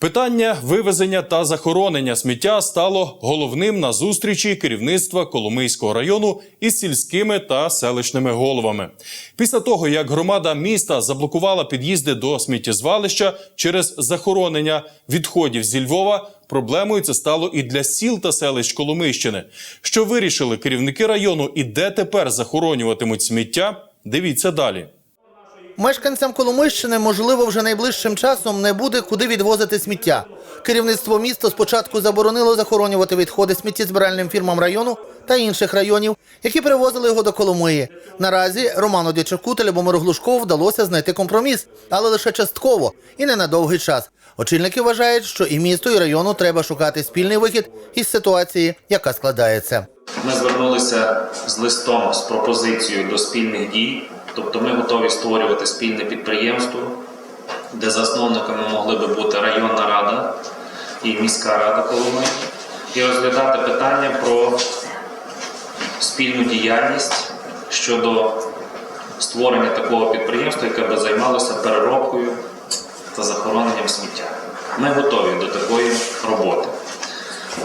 Питання вивезення та захоронення сміття стало головним на зустрічі керівництва Коломийського району із сільськими та селищними головами. Після того, як громада міста заблокувала під'їзди до сміттєзвалища через захоронення відходів зі Львова, проблемою це стало і для сіл та селищ Коломийщини. Що вирішили керівники району і де тепер захоронюватимуть сміття? Дивіться далі. Мешканцям Коломийщини, можливо, вже найближчим часом не буде куди відвозити сміття. Керівництво міста спочатку заборонило захоронювати відходи сміттєзбиральним фірмам району та інших районів, які привозили його до Коломиї. Наразі Роману Дячаку та Любомиру Глушкову вдалося знайти компроміс, але лише частково і не на довгий час. Очільники вважають, що і місту, і району треба шукати спільний вихід із ситуації, яка складається. Ми звернулися з листом з пропозицією до спільних дій, тобто ми готові створювати спільне підприємство, де засновниками могли би бути районна рада і міська рада Коломи, і розглядати питання про спільну діяльність щодо створення такого підприємства, яке би займалося переробкою та захороненням сміття. Ми готові до такої роботи.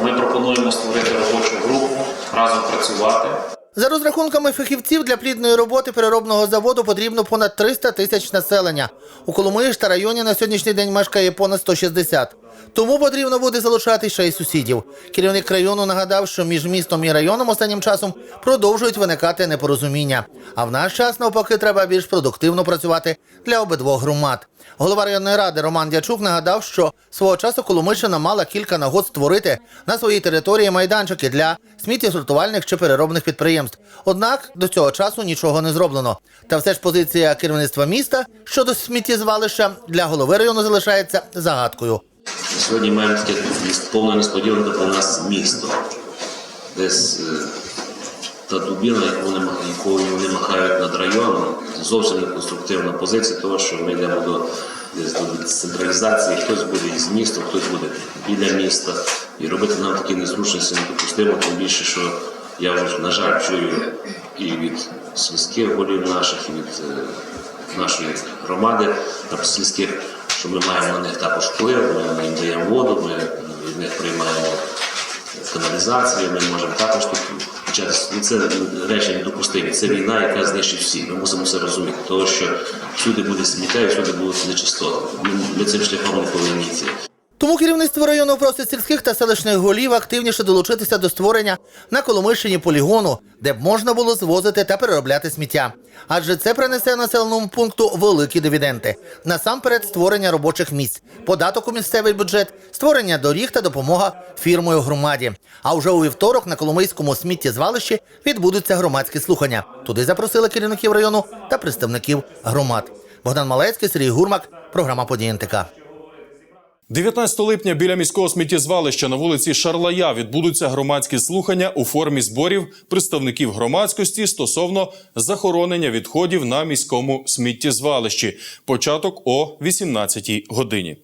Ми пропонуємо створити робочу групу, разом працювати. За розрахунками фахівців для плідної роботи переробного заводу потрібно понад 300 тисяч населення. У Коломиї та районі на сьогоднішній день мешкає понад 160. Тому потрібно буде залучати ще й сусідів. Керівник району нагадав, що між містом і районом останнім часом продовжують виникати непорозуміння. А в наш час навпаки треба більш продуктивно працювати для обидвох громад. Голова районної ради Роман Дячук нагадав, що свого часу Коломийщина мала кілька нагод створити на своїй території майданчики для сміттєсортувальних чи переробних підприємств. Однак до цього часу нічого не зроблено. Та все ж позиція керівництва міста щодо сміттєзвалища для голови району залишається загадкою. Сьогодні маємо таке повне несподіванка про нас місто. Десь е, та дубіна, яку вони, махають над районом, зовсім не конструктивна позиція, того, що ми йдемо до, децентралізації, хтось буде із міста, хтось буде біля міста. І робити нам такі незручності недопустимо, тим більше, що я вже, на жаль, чую і від сільських голів наших, і від е, нашої громади та сільських, що ми маємо на них також вплив, ми їм даємо воду, ми від них приймаємо каналізацію, ми можемо також тут. І це речі недопустимі. Це війна, яка знищить всі. Ми мусимо це розуміти, тому що всюди буде сміття і всюди будуть нечистоти. Ми, ми цим шляхом не повинні йти. Тому керівництво району просить сільських та селищних голів активніше долучитися до створення на Коломийщині полігону, де б можна було звозити та переробляти сміття. Адже це принесе населеному пункту великі дивіденди. Насамперед створення робочих місць, податок у місцевий бюджет, створення доріг та допомога фірмою громаді. А вже у вівторок на Коломийському сміттєзвалищі відбудуться громадські слухання. Туди запросили керівників району та представників громад. Богдан Малецький, Сергій Гурмак, програма «Події НТК». 19 липня біля міського сміттєзвалища на вулиці Шарлая відбудуться громадські слухання у формі зборів представників громадськості стосовно захоронення відходів на міському сміттєзвалищі. Початок о 18 годині.